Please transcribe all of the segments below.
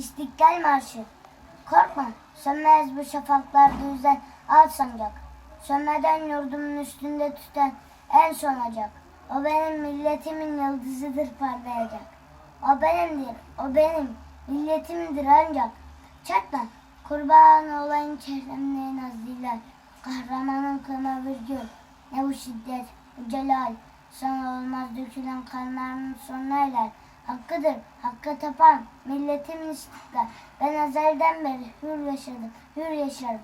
İstiklal Marşı. Korkma, sönmez bu şafaklarda yüzen al sancak. Sönmeden yurdumun üstünde tüten en sonacak. O benim milletimin yıldızıdır parlayacak. O benimdir, o benim milletimdir ancak. Çatla, kurban olayım çehremle nazliler. Kahramanın kına virgül, ne bu şiddet, bu celal. Sana olmaz dökülen kanların sonuna erer. Hakkıdır, hakka tapan, milletimin istiklal. Ben ezelden beri hür yaşadım, hür yaşarım.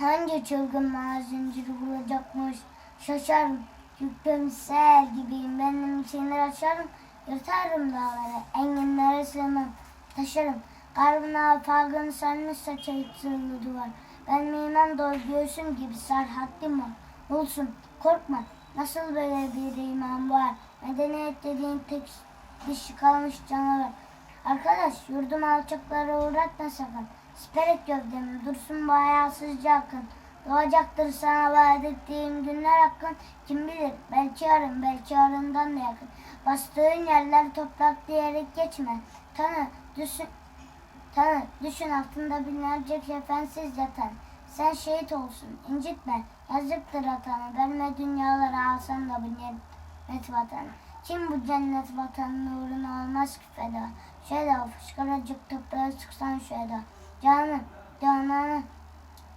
Hangi çılgın bana zincir vuracakmış şaşarım. Yüklüm sel gibiyim benim içini açarım. Yırtarım dağları enginlere sığmam taşırım. Garbına afagın sönmüş saçayıp zırhlı duvar. Ben mimem dolu göğsüm gibi sar haddim var. Olsun korkma nasıl böyle bir iman var. Medeniyet dediğin tek dişi kalmış canavar. Arkadaş yurdum alçaklara uğratma sakın. Siperek gövdemi dursun bu hayasızca akın. Doğacaktır sana vaat ettiğim günler hakkın. Kim bilir belki yarın belki yarından da yakın. Bastığın yerler toprak diyerek geçme. Tanı düşün, tanı düşün altında binlerce kefensiz yatan. Sen şehit olsun incitme yazıktır atana. Verme dünyalara alsan da bu cennet vatanı. Kim bu cennet vatanının uğruna olmaz ki feda. Şeda fışkıracık toprağa sıksan şeda. Canı, cananı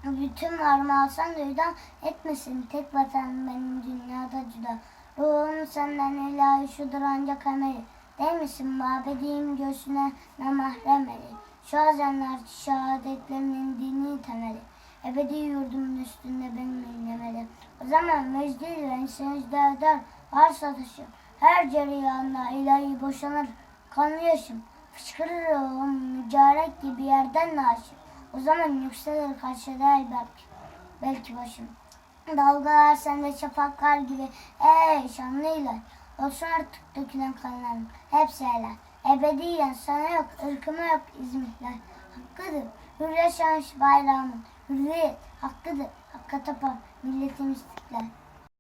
bütün varımı alsan da hüda etmesin. Tek vatan benim dünyada cüda. Ruhum senden ilahi şudur ancak emeli. Değil misin mabediğim göğsüne namahrem eli. Şu azenler şehadetlerinin dini temeli. Ebedi yurdumun üstünde benim inlemeli. O zaman mecdiyle secde eder varsa taşım. Her cereyanda ilahi boşanır kanlı yaşım. Fışkırır ruhum mücarek gibi yerden naşim. O zaman yükselir karşıda belki, belki başım. Dalgalar sende şafaklar gibi ey şanlıyla. Olsun artık dökülen kanlarım hepsi helal. Ebediyen sana yok, ırkıma yok İzmitler. Hakkıdır, hür yaşanmış bayrağımın. Hürriyet, hakkıdır, hakka tapan milletin istiklal.